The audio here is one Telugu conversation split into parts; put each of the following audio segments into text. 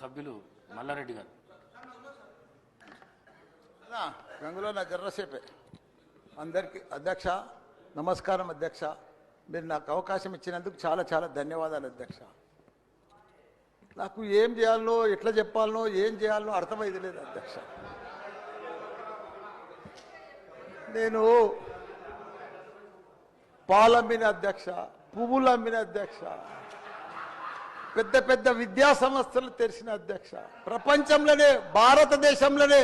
సభ్యులు మల్లారెడ్డి గారు. గంగులో నా జర్రసేపే అందరికీ అధ్యక్ష నమస్కారం అధ్యక్ష. మీరు నాకు అవకాశం ఇచ్చినందుకు చాలా చాలా ధన్యవాదాలు అధ్యక్ష. నాకు ఏం చేయాలనో ఎట్లా చెప్పాలనో ఏం చేయాలనో అర్థమైంది లేదు అధ్యక్ష. నేను పాలమ్మిన అధ్యక్ష పువ్వులమ్మిన అధ్యక్ష. పెద్ద పెద్ద విద్యా సంస్థలు తెరిచిన అధ్యక్ష. ప్రపంచంలోనే భారతదేశంలోనే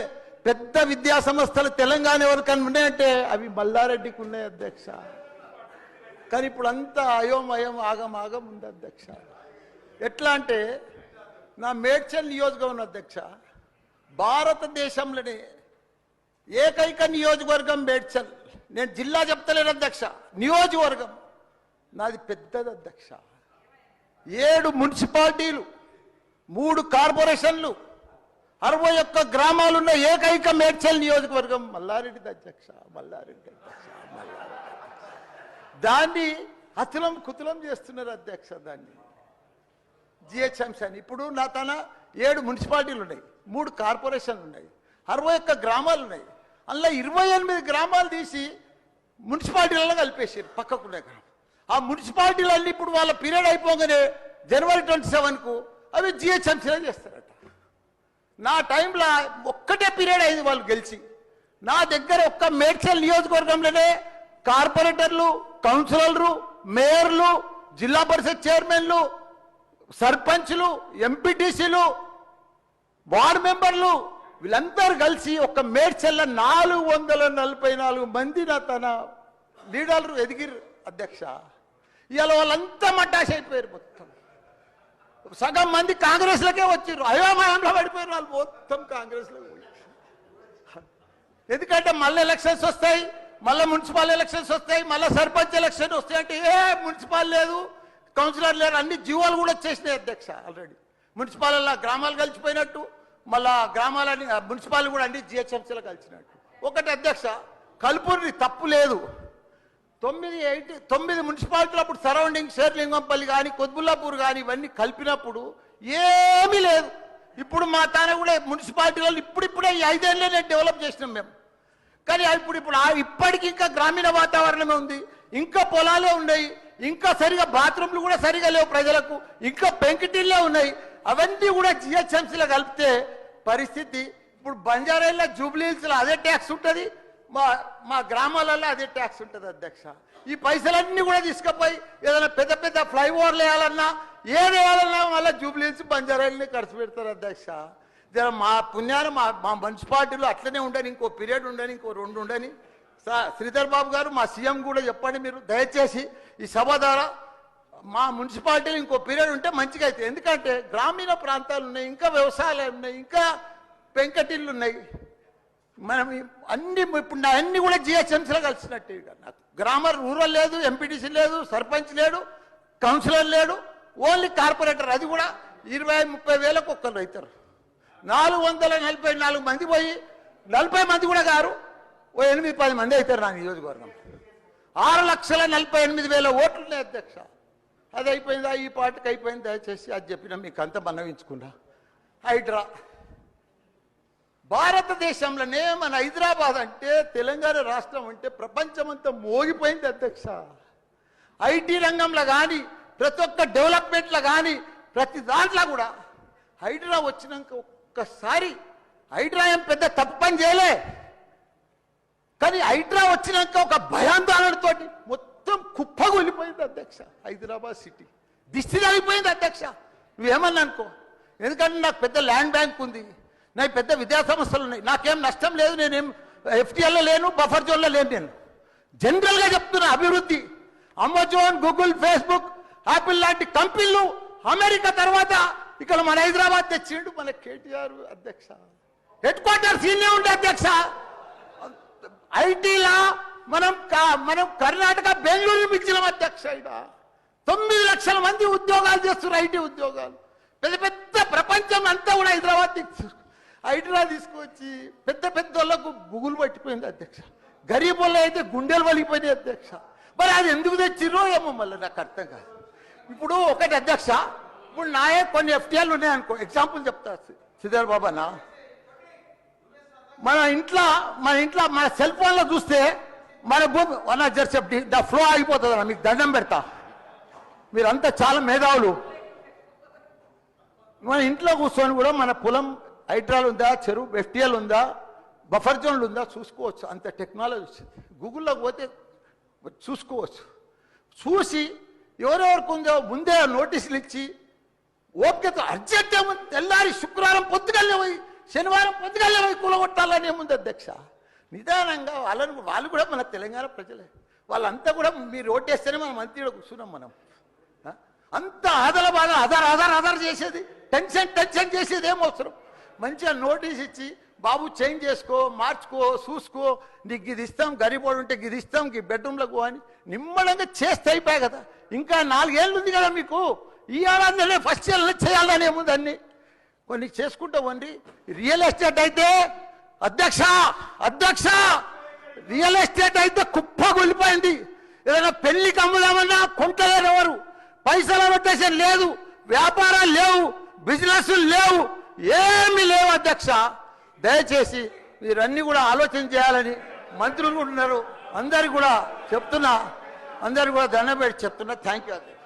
పెద్ద విద్యా సంస్థలు తెలంగాణ ఎవరికన్నా ఉన్నాయంటే అవి మల్లారెడ్డికి ఉన్నాయి అధ్యక్ష. కానీ ఇప్పుడు అంతా అయోమయం ఆగం ఆగం ఉంది అధ్యక్ష. ఎట్లా అంటే నా మేడ్చల్ నియోజకవర్గం అధ్యక్ష భారతదేశంలోనే ఏకైక నియోజకవర్గం మేడ్చల్. నేను జిల్లా చెప్తలేను అధ్యక్ష నియోజకవర్గం. నాది పెద్దది అధ్యక్ష. ఏడు మున్సిపాలిటీలు మూడు కార్పొరేషన్లు అరవై ఒక్క గ్రామాలున్న ఏకైక మేడ్చల్ నియోజకవర్గం మల్లారెడ్డి అధ్యక్ష మల్లారెడ్డి అధ్యక్ష దాన్ని అతులం కుతులం చేస్తున్నారు అధ్యక్ష దాన్ని. జిహెచ్ఎంసీ అని ఇప్పుడు నా తన ఏడు మున్సిపాలిటీలు ఉన్నాయి మూడు కార్పొరేషన్లు ఉన్నాయి అరవై ఒక్క గ్రామాలు ఉన్నాయి. అందులో ఇరవై ఎనిమిది గ్రామాలు తీసి మున్సిపాలిటీలలో కలిపేసారు పక్కకునే గ్రామం. ఆ మున్సిపాలిటీలన్నీ ఇప్పుడు వాళ్ళ పీరియడ్ అయిపోగానే జనవరి ట్వంటీ సెవెన్కు అవి జిహెచ్ఎంసీలో చేస్తారట. నా టైంలో ఒక్కటే పీరియడ్ అయింది వాళ్ళు గెలిచి. నా దగ్గర ఒక్క మేడ్చల్ నియోజకవర్గంలోనే కార్పొరేటర్లు కౌన్సిలర్లు మేయర్లు జిల్లా పరిషత్ చైర్మన్లు సర్పంచ్లు ఎంపీటీసీలు వార్డు మెంబర్లు వీళ్ళందరూ కలిసి ఒక మేడ్చల్ల నాలుగు వందల నలభై నాలుగు మంది నా తన లీడర్లు ఎదిగిరు అధ్యక్ష. ఇవాళ వాళ్ళంతా మడ్డాష్ అయిపోయారు మొత్తం. సగం మంది కాంగ్రెస్లకే వచ్చారు అయోమయంలో పడిపోయారు వాళ్ళు. మొత్తం కాంగ్రెస్లో ఎందుకంటే మళ్ళీ ఎలక్షన్స్ వస్తాయి మళ్ళీ మున్సిపల్ ఎలక్షన్స్ వస్తాయి మళ్ళీ సర్పంచ్ ఎలక్షన్ వస్తాయి అంటే ఏ మున్సిపల్ లేదు కౌన్సిలర్ లేరు. అన్ని జీవాలు కూడా వచ్చేసినాయి అధ్యక్ష ఆల్రెడీ మున్సిపాలల్లో గ్రామాలు కలిసిపోయినట్టు మళ్ళా గ్రామాలని మున్సిపాలిటీ కూడా అన్ని జిహెచ్ఎంసీలో కలిసినట్టు. ఒకటి అధ్యక్ష కలుపుని తప్పు లేదు. తొమ్మిది ఎయిట్ తొమ్మిది మున్సిపాలిటీలు అప్పుడు సరౌండింగ్ షేర్లింగంపల్లి కానీ కొద్బుల్లాపూర్ కానీ ఇవన్నీ కలిపినప్పుడు ఏమీ లేదు. ఇప్పుడు మా తాన కూడా మున్సిపాలిటీ వాళ్ళు ఇప్పుడిప్పుడే ఈ ఐదేళ్ళనే డెవలప్ చేసినాం మేము. కానీ ఇప్పుడు ఇప్పుడు ఆ ఇప్పటికి ఇంకా గ్రామీణ వాతావరణమే ఉంది. ఇంకా పొలాలే ఉన్నాయి. ఇంకా సరిగా బాత్రూమ్లు కూడా సరిగా లేవు ప్రజలకు. ఇంకా పెంకిటిల్లే ఉన్నాయి. అవన్నీ కూడా జిహెచ్ఎంసీలో కలిపితే పరిస్థితి ఇప్పుడు బంజారా జూబ్లీహిల్స్లో అదే ట్యాక్స్ ఉంటుంది. మా మా గ్రామాలలో అదే ట్యాక్స్ ఉంటుంది అధ్యక్ష. ఈ పైసలన్నీ కూడా తీసుకుపోయి ఏదైనా పెద్ద పెద్ద ఫ్లైఓవర్లు వేయాలన్నా ఏది వేయాలన్నా మళ్ళీ జూబ్లీహిల్స్ బంజారాయిల్ని ఖర్చు పెడతారు అధ్యక్ష. జర మా పుణ్యాన్ని మా మా మున్సిపాలిటీలో అట్లనే ఉండని ఇంకో పీరియడ్ ఉండని ఇంకో రెండు ఉండని. శ్రీధర్ బాబు గారు మా సీఎం కూడా చెప్పండి మీరు దయచేసి ఈ సభ ద్వారా మా మున్సిపాలిటీలో ఇంకో పీరియడ్ ఉంటే మంచిగా అవుతుంది. ఎందుకంటే గ్రామీణ ప్రాంతాలు ఉన్నాయి ఇంకా వ్యవసాయాలు ఉన్నాయి ఇంకా పెంకటిళ్ళు ఉన్నాయి. మనం అన్ని ఇప్పుడు నా అన్ని కూడా జిహెచ్ఎంసీలో కలిసినట్టు నాకు గ్రామర్ రూరల్ లేదు ఎంపీటీసీ లేదు సర్పంచ్ లేడు కౌన్సిలర్ లేడు ఓన్లీ కార్పొరేటర్. అది కూడా ఇరవై ముప్పై వేలకు ఒక్కరు అవుతారు. నాలుగు వందల నలభై నాలుగు మంది పోయి నలభై మంది కూడా గారు ఓ ఎనిమిది పది మంది అవుతారు నా నియోజకవర్గం. ఆరు లక్షల నలభై ఎనిమిది వేల ఓట్లు ఉన్నాయి అధ్యక్ష. అది అయిపోయిందా? ఈ పాటకు అయిపోయింది? దయచేసి అది చెప్పిన మీకు అంత మనవించుకున్నా. హైడ్రా. భారతదేశంలోనే మన హైదరాబాద్ అంటే తెలంగాణ రాష్ట్రం అంటే ప్రపంచమంతా మోగిపోయింది అధ్యక్ష. ఐటీ రంగంలో కానీ ప్రతి ఒక్క డెవలప్మెంట్లో కానీ ప్రతి దాంట్లో కూడా హైడ్రా వచ్చినాక ఒక్కసారి హైడ్రా ఏం పెద్ద తప్పు పని చేయలే. కానీ హైడ్రా వచ్చినాక ఒక భయాందోళనతో మొత్తం కుప్పగొలిపోయింది అధ్యక్ష హైదరాబాద్ సిటీ. దిష్టి తగిలిపోయింది అధ్యక్ష. నువ్వేమన్నా అనుకో ఎందుకంటే నాకు పెద్ద ల్యాండ్ బ్యాంక్ ఉంది. నా పెద్ద విద్యా సంస్థలు ఉన్నాయి. నాకేం నష్టం లేదు నేనేం ఎఫ్టీఎల్లో లేను బఫర్ జోన్లో లేను నేను. జనరల్గా చెప్తున్నా అభివృద్ధి అమెజాన్ గూగుల్ ఫేస్బుక్ యాపిల్ లాంటి కంపెనీలు అమెరికా తర్వాత ఇక్కడ మన హైదరాబాద్ తెచ్చిండు మన కేటీఆర్ అధ్యక్ష. హెడ్ క్వార్టర్స్ ఈయనే ఉండే అధ్యక్ష. ఐటీలా మనం మనం కర్ణాటక బెంగళూరు మిగిలిన అధ్యక్ష ఈడ. తొమ్మిది లక్షల మంది ఉద్యోగాలు చేస్తున్నారు ఐటీ ఉద్యోగాలు. పెద్ద పెద్ద ప్రపంచం అంతా కూడా హైదరాబాద్ హైడ్రా తీసుకొచ్చి పెద్ద పెద్ద వాళ్ళకు బుగులు పట్టిపోయింది అధ్యక్ష. గరీబ్ వాళ్ళు అయితే గుండెలు వలిగిపోయినాయి అధ్యక్ష. మరి అది ఎందుకు తెచ్చిరో ఏమో మళ్ళీ నాకు అర్థం కాదు. ఇప్పుడు ఒకటి అధ్యక్ష ఇప్పుడు నాయే కొన్ని ఎఫ్టీఎల్ ఉన్నాయి అనుకో ఎగ్జాంపుల్ చెప్తా సిద్ధార్ బాబానా మన ఇంట్లో మన ఇంట్లో మన సెల్ ఫోన్లో చూస్తే మన భూమి వన్ జర్సెప్టి ద ఫ్లో ఆగిపోతుంది అన్న మీకు దండం పెడతా. మీరంతా చాలా మేధావులు. మన ఇంట్లో కూర్చొని కూడా మన పొలం హైడ్రాల్ ఉందా చెరువు ఎఫ్టీఎల్ ఉందా బఫర్ జోన్లు ఉందా చూసుకోవచ్చు. అంత టెక్నాలజీ వచ్చింది. గూగుల్లో పోతే చూసుకోవచ్చు. చూసి ఎవరెవరికి ఉందో ముందే నోటీసులు ఇచ్చి ఓపికతో అర్జెంట్ ఏముంది తెల్లారి శుక్రవారం పొద్దుగల్లే పోయి శనివారం పొద్దుగల్లే పోయి కూలగొట్టాలని ఏముంది అధ్యక్ష. నిదానంగా వాళ్ళని వాళ్ళు కూడా మన తెలంగాణ ప్రజలే. వాళ్ళంతా కూడా మీరు ఓటేస్తేనే మనం మంత్రిలో కూర్చున్నాం మనం. అంత ఆదల బాధ ఆధార్ ఆధార్ ఆధార్ చేసేది. టెన్షన్ టెన్షన్ చేసేది ఏమవసరం అవసరం? మంచిగా నోటీస్ ఇచ్చి బాబు చేంజ్ చేసుకో మార్చుకో చూసుకో నీకు ఇది ఇస్తాం గరిపోడు ఉంటే ఇది ఇస్తాం ఈ బెడ్రూమ్లకు అని నిమ్మడంగా చేస్తే అయిపోయాయి కదా. ఇంకా నాలుగేళ్ళు ఉంది కదా మీకు. ఈ ఏడాదిలోనే ఫస్ట్ ఇయర్లో చేయాలని ఏముంది అన్ని. కొన్ని చేసుకుంటా వండి రియల్ ఎస్టేట్ అయితే అధ్యక్ష అధ్యక్ష రియల్ ఎస్టేట్ అయితే కుప్ప కొలిపోయింది. ఏదైనా పెళ్ళికి అమ్ముదామన్నా కొంటలేరు ఎవరు. పైసలు పెట్టేసే లేదు. వ్యాపారాలు లేవు. బిజినెస్ లేవు. ఏమి లేవు అధ్యక్ష. దయచేసి మీరన్నీ కూడా ఆలోచన చేయాలని మంత్రులు కూడా ఉన్నారు. అందరికి కూడా చెప్తున్నా. అందరికి కూడా దండం పెట్టి చెప్తున్నా. థ్యాంక్ యూ అధ్యక్ష.